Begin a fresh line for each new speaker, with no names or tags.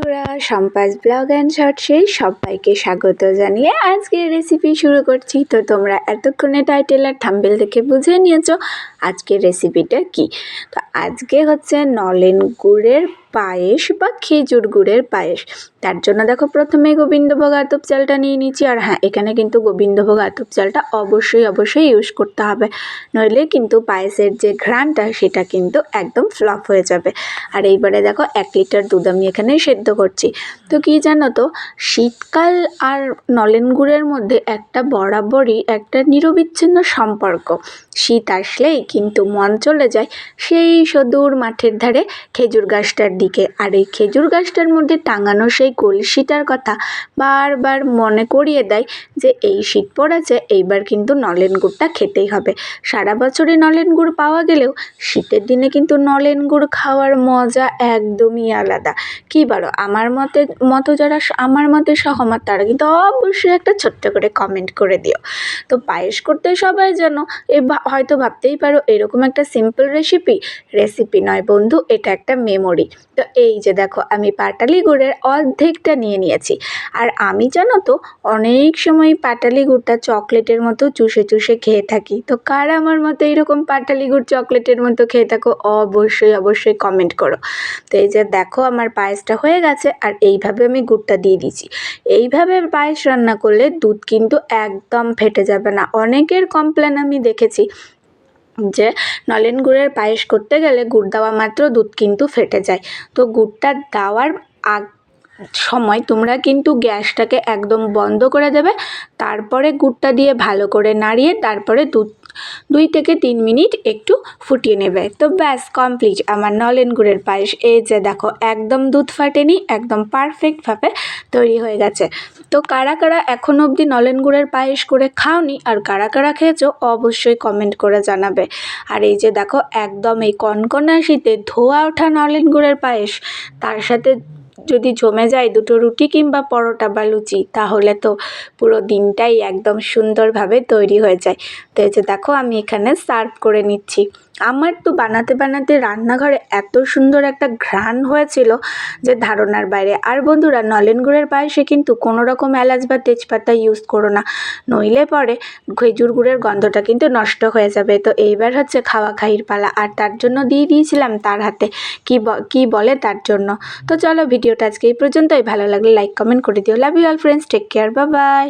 বন্ধুরা, সম্পাস blog and শর্টসে সবাইকে স্বাগত জানিয়ে আজকের রেসিপি শুরু করছি। তো তোমরা এতক্ষণে টাইটেল আর থাম্বেল দেখে বুঝে নিয়েছ আজকের রেসিপিটা কি? তো আজকে হচ্ছে নলেন গুড়ের পায়েস বা খেজুর গুড়ের পায়েস। তার জন্য দেখো প্রথমে গোবিন্দভোগ আতপ চালটা নিয়ে নিচ্ছি। আর হ্যাঁ এখানে কিন্তু গোবিন্দভোগ আতপ চালটা অবশ্যই অবশ্যই ইউজ করতে হবে। নইলে কিন্তু পায়েসের যে ঘ্রাণটা, সেটা কিন্তু একদম ফ্লপ হয়ে যাবে। আর এইবারে দেখো এক লিটার দুধ আমি এখানে সেদ্ধ করছি। তো কি জানো তো, শীতকাল আর নলেন গুড়ের মধ্যে একটা বরাবরই একটা নিরবিচ্ছিন্ন সম্পর্ক। শীত আসলেই কিন্তু মন চলে যায় সেই সদূর মাঠের ধারে খেজুর গাছটার দিকে। আর এই খেজুর গাছটার মধ্যে টাঙানো সেই কলসিটার কথা বারবার মনে করিয়ে দেয় যে এই শীত পড়েছে, এইবার কিন্তু নলেন গুড়টা খেতেই হবে। সারা বছরই নলেন গুড় পাওয়া গেলেও শীতের দিনে কিন্তু নলেন গুড় খাওয়ার মজা একদমই আলাদা। কী বলো, আমার মতে, মতো যারা আমার মতে সহমত, তারা কিন্তু অবশ্যই একটা ছোট্ট করে কমেন্ট করে দিও। তো পায়েস করতে সবাই যেন এ হয়তো ভাবতেই পারো, এরকম একটা সিম্পল রেসিপি রেসিপি নয় বন্ধু, এটা একটা মেমোরি তো এই যে দেখো, আমি পাটালি গুড়ের অর্ধেকটা নিয়ে নিয়েছি। আর আমি জানো তো, অনেক সময় পাটালি গুড়টা চকলেটের মতো চুষে চুষে খেয়ে থাকি। তো কার আমার মতো এরকম পাটালি গুড় চকলেটের মতো খেয়ে থাকো? অবশ্যই অবশ্যই কমেন্ট করো। তো এই যে দেখো, আমার পায়েসটা হয়ে গেছে আর এইভাবে আমি গুড়টা দিয়ে দিচ্ছি এইভাবে পায়েস রান্না করলে দুধ কিন্তু একদম ফেটে যাবে না। অনেকের কমপ্লেন আমি দেখেছি যে নলেন গুড়ের পায়েস করতে গেলে গুড় দেওয়া মাত্র দুধ কিন্তু ফেটে যায়। তো গুড়টা দেওয়ার আগ সময় তোমরা কিন্তু গ্যাসটাকে একদম বন্ধ করে দেবে, তারপরে গুড়টা দিয়ে ভালো করে নাড়িয়ে তারপরে দুধ দুই থেকে তিন মিনিট একটু ফুটিয়ে নেবে। তো ব্যাস কমপ্লিট আমার নলেন গুড়ের পায়েস, এই যে দেখো, একদম দুধ ফাটেনি, একদম পারফেক্টভাবে তৈরি হয়ে গেছে। তো কারা কারা এখনও অবধি নলেন গুড়ের পায়েস করে খাওনি আর কারা কারা খেয়েছো, অবশ্যই কমেন্ট করে জানাবে। আর এই যে দেখো, একদম এই কনকনা শীতে ধোয়া ওঠা নলেন গুড়ের পায়েস, তার সাথে যদি জমে যায় দুটো রুটি কিংবা পরোটা বা লুচি, তাহলে তো পুরো দিনটাই একদম সুন্দরভাবে তৈরি হয়ে যায়। তো এই যে দেখো, আমি এখানে সার্ভ করে নিচ্ছি। আমার তো বানাতে বানাতে রান্নাঘরে এত সুন্দর একটা ঘ্রাণ হয়েছিল যে ধারণার বাইরে। আর বন্ধুরা, নলেন গুড়ের পায়েসে কিন্তু কোনো রকম এলাচ বা তেজপাতা ইউজ করো না। নইলে পরে খেজুর গুড়ের গন্ধটা কিন্তু নষ্ট হয়ে যাবে। তো এইবার হচ্ছে খাওয়া খাইয়ের পালা। আর তার জন্য দিয়ে দিয়েছিলাম তার হাতে। কি কি বলে তার জন্য? তো চলো ভিডিওটা আজকে এই পর্যন্তই। ভালো লাগলে লাইক কমেন্ট করে দিও। Love you all friends take care বা বাই